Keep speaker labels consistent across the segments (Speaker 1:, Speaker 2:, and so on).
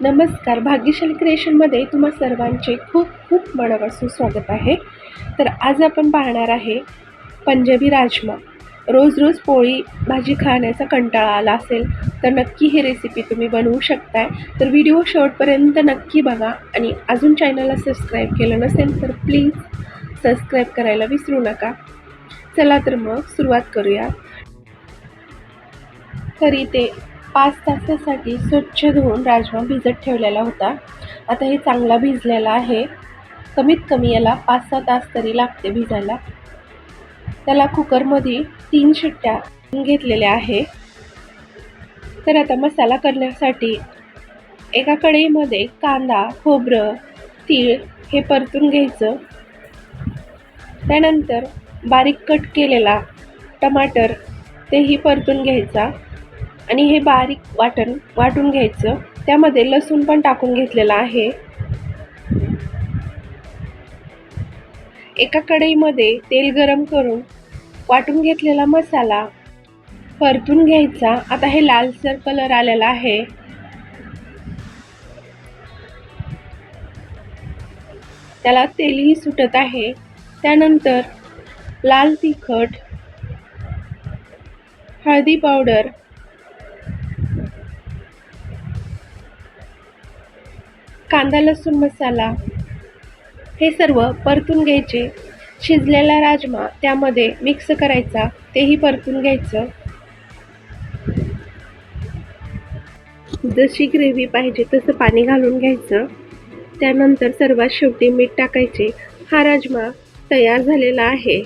Speaker 1: नमस्कार. भाग्यशाली क्रिएशनमध्ये तुम्हा सर्वांचे खूप खूप मनापासून स्वागत आहे. तर आज आपण पाहणार आहे पंजाबी राजमा. रोज रोज पोळी भाजी खाण्याचा कंटाळा आला असेल तर नक्की ही रेसिपी तुम्ही बनवू शकताय. तर व्हिडिओ शेवटपर्यंत नक्की बघा आणि अजून चॅनलला सबस्क्राईब केलं नसेल तर प्लीज सबस्क्राईब करायला विसरू नका. चला तर मग सुरुवात करूया. तरी ते पाच तासासाठी स्वच्छ धुवून राजमा भिजत ठेवलेला होता. आता हे चांगला भिजलेला आहे. कमीत कमी याला पाच सहा तास तरी लागते भिजायला. त्याला कुकरमध्ये तीन शिट्ट्या घेतलेल्या आहे. तर आता मसाला करण्यासाठी एका कढईमध्ये कांदा खोबरं तीळ हे परतून घ्यायचं. त्यानंतर बारीक कट केलेला टमाटर तेही परतून घ्यायचा. आणि हे बारीक वाटण वाटून घ्यायचं. त्यामध्ये लसूण पण टाकून घेतलेला आहे. एका कढईमध्ये तेल गरम करून वाटून घेतलेला मसाला परतून घ्यायचा. आता हे लालसर कलर आलेला आहे. त्याला तेलही सुटत आहे. त्यानंतर लाल तिखट हळदी पावडर कांदा लसूण मसाला हे सर्व परतून घ्यायचे. शिजलेला राजमा त्यामध्ये मिक्स करायचा. तेही परतून घ्यायचं. जशी ग्रेव्ही पाहिजे तसं पाणी घालून घ्यायचं. त्यानंतर सर्वात शेवटी मीठ टाकायचे. हा राजमा तयार झालेला आहे.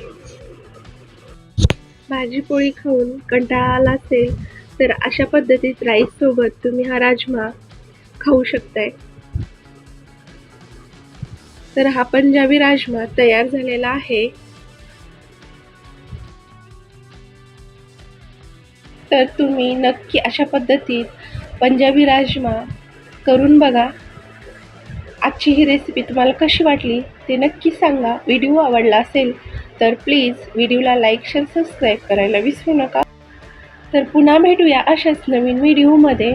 Speaker 1: भाजी पोळी खाऊन कंटाळा आला असेल तर अशा पद्धतीत राईससोबत तुम्ही हा राजमा खाऊ शकताय. तर हा पंजाबी राजमा तयार झालेला आहे तर तुम्ही नक्की अशा पद्धतीत पंजाबी राजमा करून बघा. आजची ही रेसिपी तुम्हाला कशी वाटली ते नक्की सांगा. व्हिडिओ आवडला असेल तर प्लीज व्हिडिओला लाईक शेअर सबस्क्राईब करायला विसरू नका. तर पुन्हा भेटूया अशाच नवीन व्हिडिओमध्ये